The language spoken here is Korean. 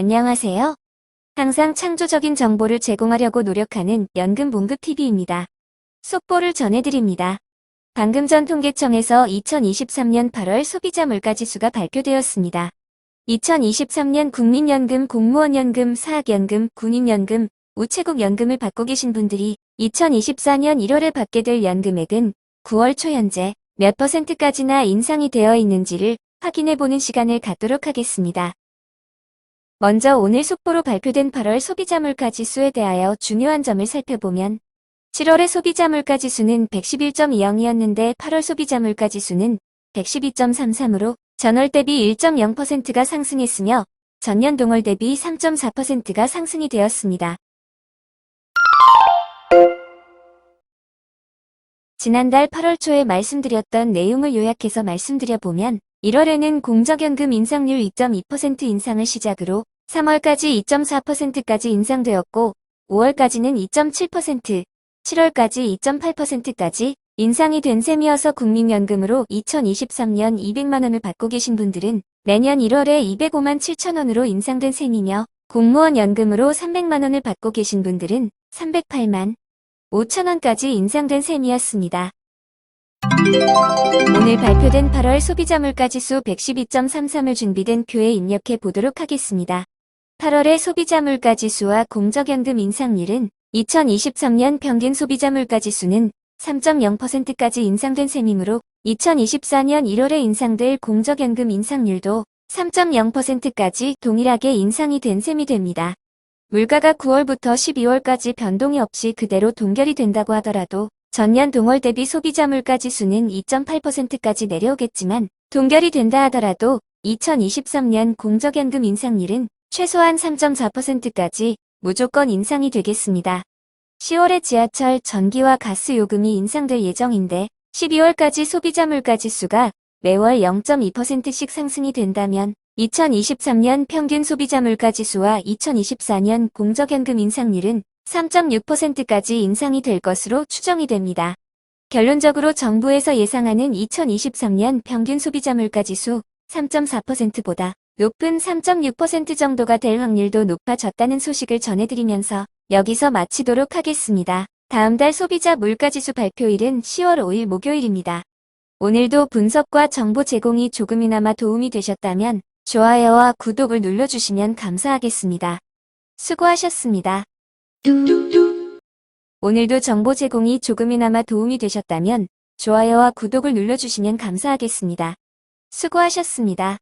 안녕하세요. 항상 창조적인 정보를 제공하려고 노력하는 연금봉급TV입니다. 속보를 전해드립니다. 방금 전 통계청에서 2023년 8월 소비자 물가지수가 발표되었습니다. 2023년 국민연금, 공무원연금, 사학연금, 군인연금, 우체국연금을 받고 계신 분들이 2024년 1월에 받게 될 연금액은 9월 초 현재 몇 퍼센트까지나 인상이 되어 있는지를 확인해보는 시간을 갖도록 하겠습니다. 먼저 오늘 속보로 발표된 8월 소비자 물가 지수에 대하여 중요한 점을 살펴보면 7월의 소비자 물가 지수는 111.20이었는데 8월 소비자 물가 지수는 112.33으로 전월 대비 1.0%가 상승했으며 전년 동월 대비 3.4%가 상승이 되었습니다. 지난달 8월 초에 말씀드렸던 내용을 요약해서 말씀드려보면 1월에는 공적연금 인상률 2.2% 인상을 시작으로 3월까지 2.4%까지 인상되었고 5월까지는 2.7%, 7월까지 2.8%까지 인상이 된 셈이어서 국민연금으로 2023년 200만원을 받고 계신 분들은 내년 1월에 205만 7천원으로 인상된 셈이며 공무원 연금으로 300만원을 받고 계신 분들은 308만 5천원까지 인상된 셈이었습니다. 오늘 발표된 8월 소비자 물가지수 112.33을 준비된 표에 입력해 보도록 하겠습니다. 8월의 소비자 물가지수와 공적연금 인상률은 2023년 평균 소비자 물가지수는 3.0%까지 인상된 셈이므로 2024년 1월에 인상될 공적연금 인상률도 3.0%까지 동일하게 인상이 된 셈이 됩니다. 물가가 9월부터 12월까지 변동이 없이 그대로 동결이 된다고 하더라도 전년 동월 대비 소비자 물가 지수는 2.8%까지 내려오겠지만 동결이 된다 하더라도 2023년 공적연금 인상률은 최소한 3.4%까지 무조건 인상이 되겠습니다. 10월에 지하철 전기와 가스 요금이 인상될 예정인데 12월까지 소비자 물가 지수가 매월 0.2%씩 상승이 된다면 2023년 평균 소비자 물가 지수와 2024년 공적연금 인상률은 3.6%까지 인상이 될 것으로 추정이 됩니다. 결론적으로 정부에서 예상하는 2023년 평균 소비자 물가 지수 3.4%보다 높은 3.6% 정도가 될 확률도 높아졌다는 소식을 전해드리면서 여기서 마치도록 하겠습니다. 다음 달 소비자 물가지수 발표일은 10월 5일 목요일입니다. 오늘도 분석과 정보 제공이 조금이나마 도움이 되셨다면 좋아요와 구독을 눌러주시면 감사하겠습니다. 수고하셨습니다. 오늘도 정보 제공이 조금이나마 도움이 되셨다면 좋아요와 구독을 눌러주시면 감사하겠습니다. 수고하셨습니다.